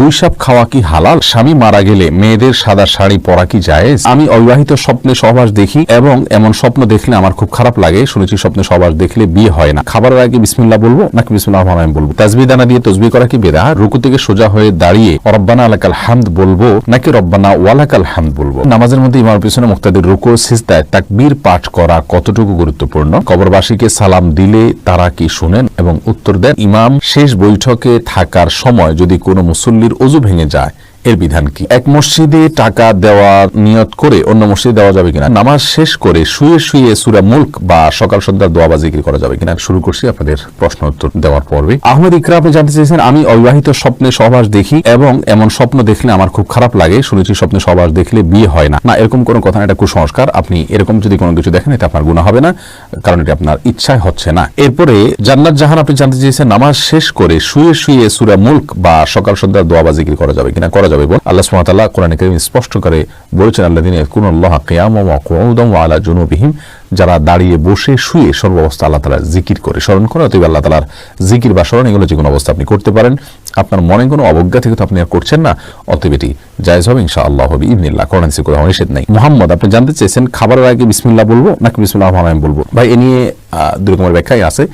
গুইসাপ খাওয়া কি হালাল? স্বামী মারা গেলে মেয়েদের সাদা শাড়ি পরা কি জায়েজ? আমি অবিবাহিত স্বপ্নে সহবাস দেখি এবং এমন স্বপ্ন দেখলে আমার খুব খারাপ লাগে। শুনেছি স্বপ্নে সহবাস দেখলে বিয়ে হয় না। খাবারের আগে বিসমিল্লাহ বলব নাকি বিসমিল্লাহ রহমান বলব? তাজবি দানা দিয়ে তসবি করা কি বেদা? রুকু থেকে সোজা হয়ে দাঁড়িয়ে রব্বানা আলাকাল হামদ বলব নাকি রব্বানা ওয়ালাকাল হামদ বলব? নামাজের মধ্যে ইমার পিছনে মুক্তাদের রুকু সিজদায় তাকবীর পাঠ করা কতটুকু গুরুত্বপূর্ণ? কবরবাসীকে সালাম দিলে তারা কি শুনেন এবং উত্তর দেন? ইমাম শেষ বৈঠকে থাকার সময় যদি কোনো অজু ভেঙে যায়। এর বিধান কি? এক মসজিদে টাকা দেওয়া নিয়ত করে অন্য মসজিদে দেওয়া যাবে কিনা? নামাজ শেষ করে শুয়ে শুয়ে সুরা মুল্ক বা সকাল সন্ধ্যার দোয়া করা যাবে কিনা? শুরু করছি আপনাদের প্রশ্ন উত্তর দেওয়ার পর্বে। আহমেদ ইকরা আপনি জানতে চেয়েছেন, আমি অবিবাহিত স্বপ্নে সহবাস দেখি এবং এমন স্বপ্ন দেখলে আমার খুব খারাপ লাগে। শুনেছি স্বপ্নে সহবাস দেখলে বিয়ে হয় না। না, এরকম কোনো কথা না, এটা কুসংস্কার। আপনি এরকম যদি কোনো কিছু দেখেন, এটা আপনার গুণা হবে না, কারণ এটা আপনার ইচ্ছায় হচ্ছে না। এরপরে জান্নাত জাহান আপনি জানতে চেয়েছেন, নামাজ শেষ করে শুয়ে শুয়ে সুরা মুল্ক বা সকাল সন্ধ্যার দোয়া বা করা যাবে কিনা? করা যাবে বল। আল্লাহ সুমাতাল্লাহ কোরআন করিম স্পষ্ট করে বলেছেন আল্লাহ দিন ইয়াকুনুল্লাহ কিয়ামা ওয়া কুউদাম ওয়া আলা জুনুবিহিম। যারা দাঁড়িয়ে বসে শুয়ে সর্বাবস্থা আল্লাহ তাআলা জিকির করে স্মরণ করে, অতএব আল্লাহ তাআলার জিকির বা স্মরণ এগুলো যে কোনো অবস্থা আপনি করতে পারেন। আপনার মনে কোনো অবজ্ঞা থেকে তো আপনি আর করছেন না, অতএব এটি জায়েজ হবে ইনশাআল্লাহ হবে ইবনিল্লাহ কোরআন সে কোথাও নিষেধ নাই। মোহাম্মদ, আপনি জানতে চেয়েছেন খাবারের আগে বিসমিল্লাহ বলব নাকি বিসমিল্লাহ রহমান বলব? ভাই, এ নিয়ে দুই রকমের ব্যাখ্যাই আছে।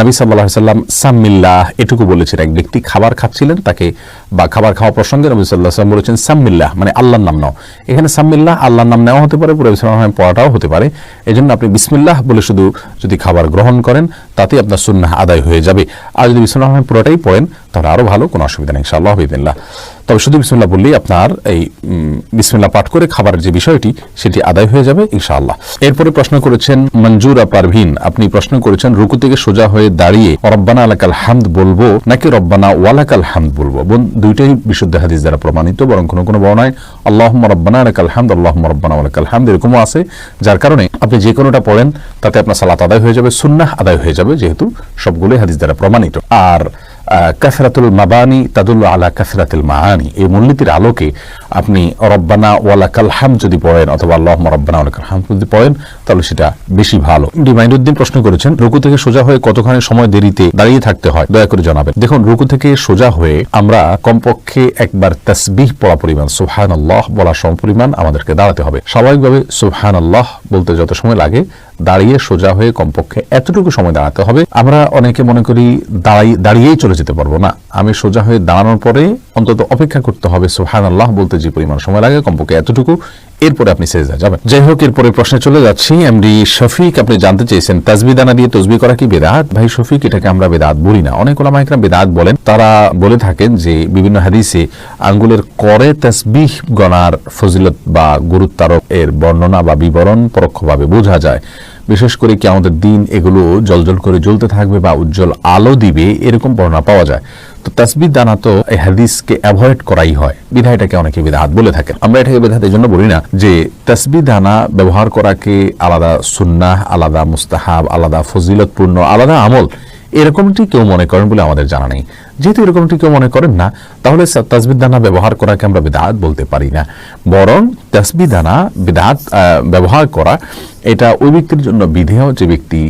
নবী সাল্লাহ সাল্লাম, সাম্মিল্লাহ, এটুকু বলেছেন। এক ব্যক্তি খাবার খাচ্ছিলেন, তাকে বা খাবার খাওয়া প্রসঙ্গে নবী সাল্লাহ সাল্লাম বলেছেন, সাম্মিল্লাহ মানে আল্লাহর নাম নাও। এখানে সাম্মিল্লাহ, আল্লাহর নাম নেওয়া হতে পারে, পুরো ইসলাম পড়াটাও হতে পারে। এই জন্য আপনি বিসমিল্লাহ বলে শুধু যদি খাবার গ্রহণ করেন তাতে আপনার সুন্না আদায় হয়ে যাবে। আর যদি বিসমিল্লাহ পুরোটাই পড়েন তাহলে আরও ভালো, কোনো অসুবিধা নেই, ইনশাআল্লাহ বিদিল্লাহ তবে শুধু বিসমিল্লাহ বললেই আপনার এই বিসমিল্লাহ পাঠ করে খাবারের যে বিষয়টি, সেটি আদায় হয়ে যাবে, ইনশাআল্লাহ। এরপরে প্রশ্ন করেছেন, মঞ্জুরা পারভিন, আপনি প্রশ্ন করেছেন, রুকু থেকে সোজা হয়ে দাঁড়িয়ে, রব্বানা আলাকাল হামদ বলব, নাকি রব্বানা ওয়ালাকাল হামদ বলব? বোন, দুইটাই বিশুদ্ধ হাদিস দ্বারা প্রমাণিত, বরং কোনো কোনো বর্ণায় আল্লাহ রব্বানা আলাকাল হামদ আল্লাহ রব্বানা ওয়ালাকাল হামদ, এরকমও আছে, যার কারণে আপনি যে কোনোটা পড়েন, তাতে আপনার সালাত আদায় হয়ে যাবে, সুন্নাহ আদায় হয়ে যাবে, যেহেতু সবগুলোই হাদিস দ্বারা প্রমাণিত। আর কাসরাতুল মাবানি তাদুল্ল আলা কাসরাতুল মাহানি এই মূলনীতির আলোকে আপনি রব্বানা ওয়ালাকাল হাম যদি পড়েন অথবা আল্লাহ রব্বানা ওয়ালাকাল হাম যদি পড়েন, তাহলে সেটা বেশি ভালো। ডিমাইনুদ্দিন প্রশ্ন করেছেন, রুকু থেকে সোজা হয়ে কতখানি সময় দেরিতে দাঁড়িয়ে থাকতে হয়? দয়া করে জানাবেন। দেখুন, রুকু থেকে সোজা হয়ে আমরা কমপক্ষে একবার তাসবিহ পড়া পরিমাণ সুবহান আল্লাহ বলা সম পরিমাণ আমাদেরকে দাঁড়াতে হবে। স্বাভাবিকভাবে সুবহান আল্লাহ বলতে যত সময় লাগে, দাঁড়িয়ে সোজা হয়ে কমপক্ষে এতটুকু সময় দাঁড়াতে হবে। আমরা অনেকে মনে করি দাঁড়াই, দাঁড়িয়েই চলে যেতে পারব না। আমি সোজা হয়ে দাঁড়ানোর পরে অন্তত অপেক্ষা করতে হবে সুহান আল্লাহ বলতে যে পরিমাণ সময় লাগে, কমপক্ষে এতটুকু। এরপরে আপনি সেজদা যাবেন। যাই হোক, এরপরে প্রশ্নে চলে যাচ্ছি। এমডি শফিক, আপনি জানতে চেয়েছেন তাজবি দানা দিয়ে তসবি করা কি বেদাত? ভাই, শফিক, এটাকে আমরা বেদাত বলি না। অনেক ওলামা একরাম বেদাত বলেন। তারা বলে থাকেন যে, বিভিন্ন হাদিসে আঙ্গুলের করে তাসবিহ গণার ফজিলত বা গুরুত্বারোপ এর বর্ণনা বা বিবরণ পরোক্ষভাবে বোঝা যায়। বিশেষ করে কি আমাদের দিন এগুলো জলজল করে জ্বলতে থাকবে বা উজ্জ্বল আলো দিবে, এরকম বর্ণনা পাওয়া যায়। তো তাসবিদ দানা তো এই হাদিসকে অ্যাভয়েড করাই হয়। বিধায়টাকে অনেকে বিধাত বলে থাকে আমরা এটাকে বিধাত এই জন্য বলি না যে তাসবি দানা ব্যবহার করাকে আলাদা সুন্নাহ, আলাদা মুস্তাহাব, আলাদা ফজিলতপূর্ণ, আলাদা আমল এরকমটি কেউ মনে করেন বলে আমাদের জানা নেই। যেহেতু এরকমটি কেউ মনে করেন না, তাহলে তাসবিদ দানা ব্যবহার করাকে আমরা বিদাত বলতে পারি না। বরং তাসবি দানা বিদাত ব্যবহার করা, এটা ওই ব্যক্তির জন্য বিধেয় যে ব্যক্তি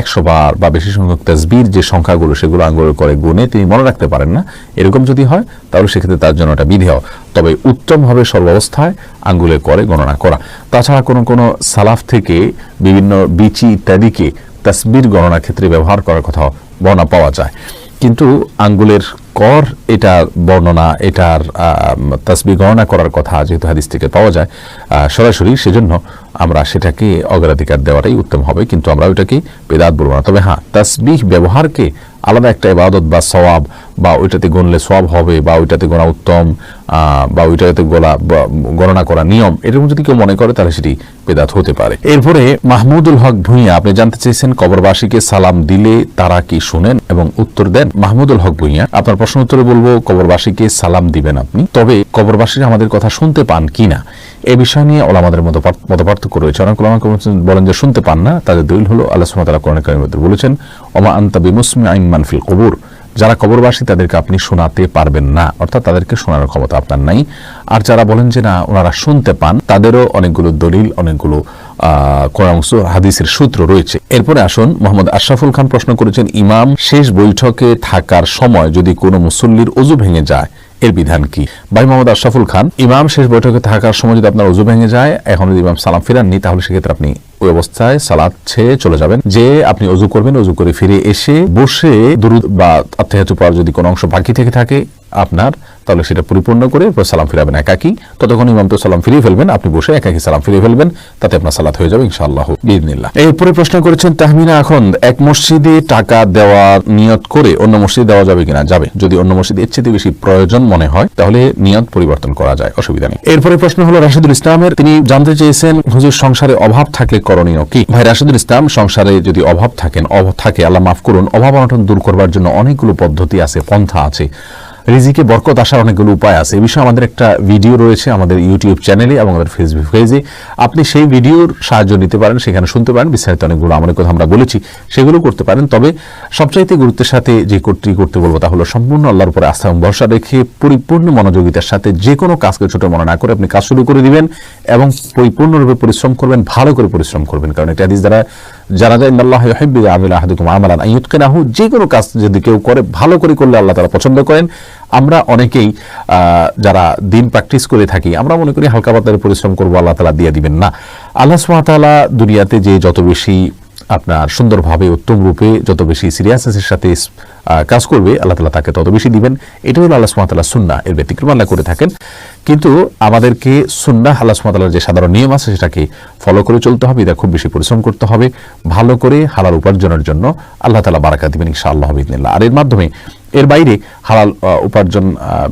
একশো বার বা বেশি সংখ্যক তসবির যে সংখ্যাগুলো সেগুলো আঙ্গুল করে গুনে তিনি মনে রাখতে পারেন না। এরকম যদি হয়, তাহলে সেক্ষেত্রে তার জন্য এটা বিধেয়। তবে উত্তমভাবে সর্বাবস্থায় আঙ্গুলে করে গণনা করা। তাছাড়া কোনো কোনো সালাফ থেকে বিভিন্ন বিচি ইত্যাদিকে তসবির গণনার ক্ষেত্রে ব্যবহার করার কথা বর্ণনা পাওয়া যায়। কিন্তু আঙ্গুলের কর এটার বর্ণনা, এটার তসবি গণনা করার কথা যেহেতু হাদিস থেকে পাওয়া যায় সরাসরি সেজন্য আমরা সেটাকে অগ্রাধিকার দেওয়াটাই উত্তম হবে। কিন্তু আমরা ওইটাকে বেদাত বলব না। তবে হ্যাঁ তসবিহ ব্যবহারকে আলাদা একটা ইবাদত বা সওয়াব, বা ওইটাতে গণলে সব হবে, বা ওইটাতে গোনা উত্তম বা ওইটাতে গোলা গণনা করা নিয়ম, এরকম যদি কেউ মনে করে তাহলে সেটি বেদাত হতে পারে। এরপরে মাহমুদুল হক ভূঁইয়া, আপনি জানতে চেয়েছেন কবরবাসীকে সালাম দিলে তারা কি শুনেন এবং উত্তর দেন মাহমুদুল হক ভূঁইয়া। আপনার প্রশ্ন উত্তরে বলব, কবরবাসীকে সালাম দিবেন আপনি, তবে কবরবাসীরা আমাদের কথা শুনতে পান কিনা? এ বিষয় নিয়ে ওলামাদের মতো মত পার্থক্য রয়েছে। অনেক ওলামা বলেন যে শুনতে পান না তাদের দলিল হলো আল্লাহ সুমতালা কোরআন বলেছেন ওমা আন্তা বিমুসমি আইন মানফিল কবুর। যারা কবরবাসী তাদেরকে আপনি শোনাতে পারবেন না। অর্থাৎ তাদেরকে শোনানোর ক্ষমতা আপনার নাই। আর যারা বলেন যে না ওনারা শুনতে পান তাদেরও অনেকগুলো দলিল অনেকগুলো আহ, কোরআন হাদিসের সূত্র রয়েছে। এরপরে আসুন মোহাম্মদ আশরাফুল খান প্রশ্ন করেছেন ইমাম শেষ বৈঠকে থাকার সময় যদি কোনো মুসল্লির অজু ভেঙে যায় এর বিধান কি? ভাই মোহাম্মদ আশরাফুল খান, ইমাম, শেষ বৈঠকে থাকার সময় যদি আপনার উজু ভেঙে যায়, এখন যদি ইমাম সালাম ফিরাননি, তাহলে সেক্ষেত্রে আপনি ওই অবস্থায় সালাদ ছেড়ে চলে যাবেন। যে আপনি অজু করবেন, অজু করে ফিরে এসে বসে দুরুদ বা আত্মাহাতু পড়ার যদি কোনো অংশ বাকি থেকে থাকে আপনার, তাহলে সেটা পরিপূর্ণ করে সালাম ফিরাবেন একাকি। ততক্ষণ ইমাম তো সালাম ফিরিয়ে ফেলবেন, আপনি বসে একাকি সালাম ফিরিয়ে ফেলবেন, তাতে আপনার সালাত হয়ে যাবে ইনশাআল্লাহ বিদিনিল্লাহ এরপরে প্রশ্ন করেছেন, তাহমিনা এখন এক মসজিদে টাকা দেওয়ার নিয়ত করে অন্য মসজিদে দেওয়া যাবে কিনা? যাবে। যদি অন্য মসজিদে এর বেশি প্রয়োজন মনে হয়, তাহলে নিয়ত পরিবর্তন করা যায়, অসুবিধা নেই। এরপরে প্রশ্ন হলো, রাশিদুল ইসলামের, তিনি জানতে চেয়েছেন হুজুর সংসারে অভাব থাকলে করণীয় কি? ভাই, রাশিদুল ইসলাম সংসারে যদি অভাব থাকেন, অভাব থাকে, আল্লাহ মাফ করুন, অভাব অনটন দূর করবার জন্য অনেকগুলো পদ্ধতি আছে, পন্থা আছে। রিজিকে বরকত আসার অনেকগুলো উপায় আছে। এই বিষয়ে আমাদের একটা ভিডিও রয়েছে আমাদের ইউটিউব চ্যানেলে এবং আমাদের ফেসবুক পেজে। আপনি সেই ভিডিওর সাহায্য নিতে পারেন, সেখানে শুনতে পারেন। বিস্তারিত অনেকগুলো আমাদের কথা আমরা বলেছি, সেগুলো করতে পারেন। তবে সবচাইতে গুরুত্বের সাথে যে করতে করতে বলব তা হলো সম্পূর্ণ আল্লাহর উপরে আস্থা এবং ভরসা রেখে পরিপূর্ণ মনোযোগিতার সাথে যে কোনো কাজকে ছোট মনে না করে আপনি কাজ শুরু করে দিবেন এবং পরিপূর্ণরূপে পরিশ্রম করবেন, ভালো করে পরিশ্রম করবেন। কারণ এটা হাদিস দ্বারা জানা যায় আল্লাহ ইউহিব্বু আমিল আহাদুকুম আমালান। আইয়ুতকিনাহু যে কোনো কাজ যদি কেউ করে, ভালো করে করলে আল্লাহ তাআলা পছন্দ করেন। আমরা অনেকেই যারা দিন প্র্যাকটিস করে থাকি, আমরা মনে করি হালকা পাতার পরিশ্রম করব, আল্লাহ তালা দিয়ে দিবেন না। আল্লাহ সুবহানাহু দুনিয়াতে যে যত বেশি আপনার সুন্দরভাবে উত্তম রূপে যত বেশি সিরিয়াসনেসের সাথে কাজ করবে, আল্লাহ তালা তাকে তত বেশি দিবেন। এটা হলো আল্লাহ সুমাতাল্লাহ সুন্না এর ব্যতিক্রম আল্লাহ করে থাকেন। কিন্তু আমাদেরকে সুন্না আল্লাহ সুমাতাল্লাহ যে সাধারণ নিয়ম আছে সেটাকে ফলো করে চলতে হবে, এটা খুব বেশি পরিশ্রম করতে হবে। ভালো করে, হালাল উপার্জনের জন্য আল্লাহ তালা বারাকা দিবেন ইনশাআল্লাহ আল্লাহ আর এর মাধ্যমে এর বাইরে হালাল উপার্জন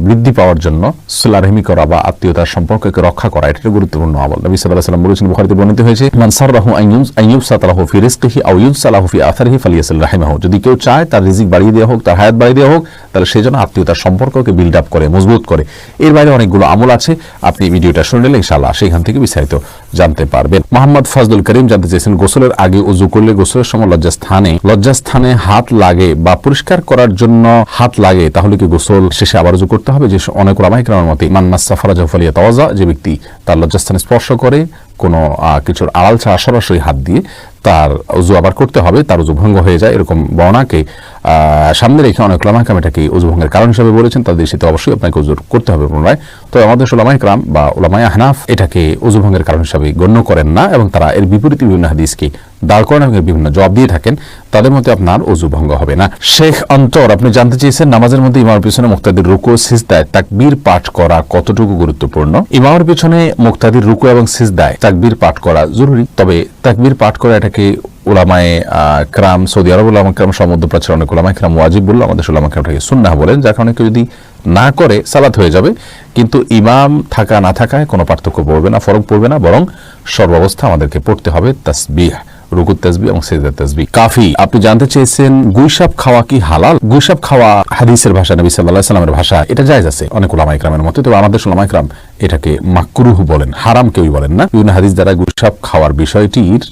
বৃদ্ধি পাওয়ার জন্য সুলারহিমি করা বা আত্মীয়তার সম্পর্ককে রক্ষা করা, এটা গুরুত্বপূর্ণ আমল। নবী আলাইহি সাল্লাম বলেছেন, বুখারীতে বর্ণিত হয়েছে, মান সাররাহু আন ইউজ আন ইউসাতালাহু ফি রিজকিহি আও ইউসালাহু ফি আথারিহি ফালিয়াসিল রাহিমাহু। যদি কেউ চায়, তার রিজিক বাড়িয়ে দেওয়া হোক, তার হায়াত বাড়িয়ে দেওয়া হোক, তাহলে সেই জন্য আত্মীয়তার সম্পর্ককে বিল্ড আপ করে, মজবুত করে। এর বাইরে অনেকগুলো আমল আছে, আপনি ভিডিওটা শুনে নিলে ইনশাআল্লাহ সেখান থেকে বিস্তারিত জানতে পারবেন। মোহাম্মদ ফজলুল করিম জানতে চেয়েছেন, গোসলের আগে উজু করলে গোসলের সময় লজ্জাস্থানে লজ্জাস্থানে হাত লাগে বা পরিষ্কার করার জন্য হাত লাগে তাহলে কি গোসল শেষে আবার উজু করতে হবে? যে অনেক রামাইকরামের মতে মান্নাস সাফারা জফলিয়া তাওয়াজা যে ব্যক্তি তার লজ্জাস্থানে স্পর্শ করে কোনো কিছুর আড়াল ছাড়া সরাসরি হাত দিয়ে তার উজু আবার করতে হবে, তার উজু ভঙ্গ হয়ে যায়, এরকম বর্ণাকে সামনে রেখে অনেক লামাকাম এটাকে উজু ভঙ্গের কারণ হিসেবে বলেছেন, তাদের সেটা অবশ্যই আপনাকে উজু করতে হবে পুনরায়। তো আমাদের ওলামাই ক্রাম বা ওলামাই হানাফ এটাকে উজু ভঙ্গের কারণ হিসাবে গণ্য করেন না এবং তারা এর বিপরীতে বিভিন্ন হাদিসকে দাঁড় করেন এবং বিভিন্ন জবাব দিয়ে থাকেন, তাদের মধ্যে আপনার উজু ভঙ্গ হবে না। শেখ অন্তর, আপনি জানতে চেয়েছেন নামাজের মধ্যে ইমামের পিছনে মুক্তাদির রুকু সিজদায় তাকবীর পাঠ করা কতটুকু গুরুত্বপূর্ণ? ইমামের পিছনে মুক্তাদির রুকু এবং সিজদায় তাকবীর পাঠ করা জরুরি। তবে তাকবির পাঠ করা এটাকে ওলামায় ক্রাম, সৌদি আরব ওলামা ক্রাম সমুদ্রপ্রাচীর অনেক ওলামায় ক্রাম ওয়াজিব বলল আমাদের ওলামা ক্রামটাকে সুন্নাহ বলেন, যার কারণে যদি না করে, সালাত হয়ে যাবে। কিন্তু ইমাম থাকা, না থাকায় কোনো পার্থক্য পড়বে না, ফরক পড়বে না, বরং সর্বাবস্থা আমাদেরকে পড়তে হবে তাসবিহ। রুকুত তাসবি এবং সেজদার তাসবি। কাফি, আপনি জানতে চেয়েছেন গুইসাপ খাওয়া কি হালাল? গুইসাপ খাওয়া হাদিসের ভাষা, নবী আলাইহি সাল্লামের ভাষা, এটা জায়েজ আছে অনেক ওলামা ইকরামের মতে তবে আমাদের ওলামা ইকরাম এটাকে মাকরুহ বলেন, হারাম কেউই বলেন না। বিভিন্ন হাদিস দ্বারা গুইসাপ খাওয়ার বিষয়টির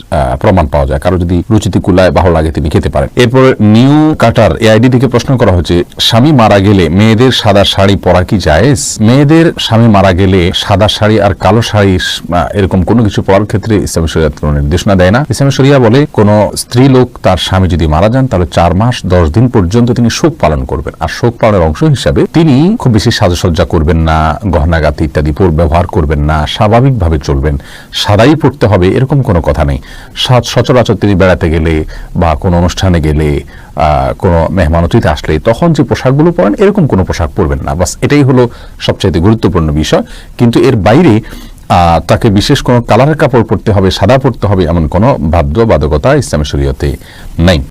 প্রমাণ পাওয়া যায়। কারও যদি রুচিতে কুলায়, ভালো লাগে, তিনি খেতে পারেন। এরপর নিউ কাটার এআইডি থেকে প্রশ্ন করা হচ্ছে, স্বামী মারা গেলে মেয়েদের সাদা শাড়ি পরা কি জায়েজ? মেয়েদের স্বামী মারা গেলে সাদা শাড়ি আর কালো শাড়ি এরকম কোনো কিছু পরার ক্ষেত্রে ইসলামী শরিয়াত কোনো নির্দেশনা দেয় না। ইসলামী শরিয়া বলে কোন স্ত্রী লোক তার স্বামী যদি মারা যান, তাহলে চার মাস, দশ দিন পর্যন্ত তিনি শোক পালন করবেন। আর শোক পালনের অংশ হিসাবে তিনি খুব বেশি সাজসজ্জা করবেন না গহনাগাতি ইত্যাদি ব্যবহার করবেন না, স্বাভাবিকভাবে চলবেন, সাদাই পড়তে হবে, এরকম কোনো কথা নেই। সচরাচর তিনি বেড়াতে গেলে বা কোনো অনুষ্ঠানে গেলে কোনো মেহমান অতিথি আসলে তখন যে পোশাকগুলো পরেন, এরকম কোনো পোশাক পরবেন না। বাস এটাই হলো সবচাইতে গুরুত্বপূর্ণ বিষয়। কিন্তু এর বাইরে তাকে বিশেষ কোনো কালারের কাপড় পরতে হবে, সাদা পরতে হবে এমন কোনো বাধ্য বাধকতা ইসলামী শরীয়তে নেই।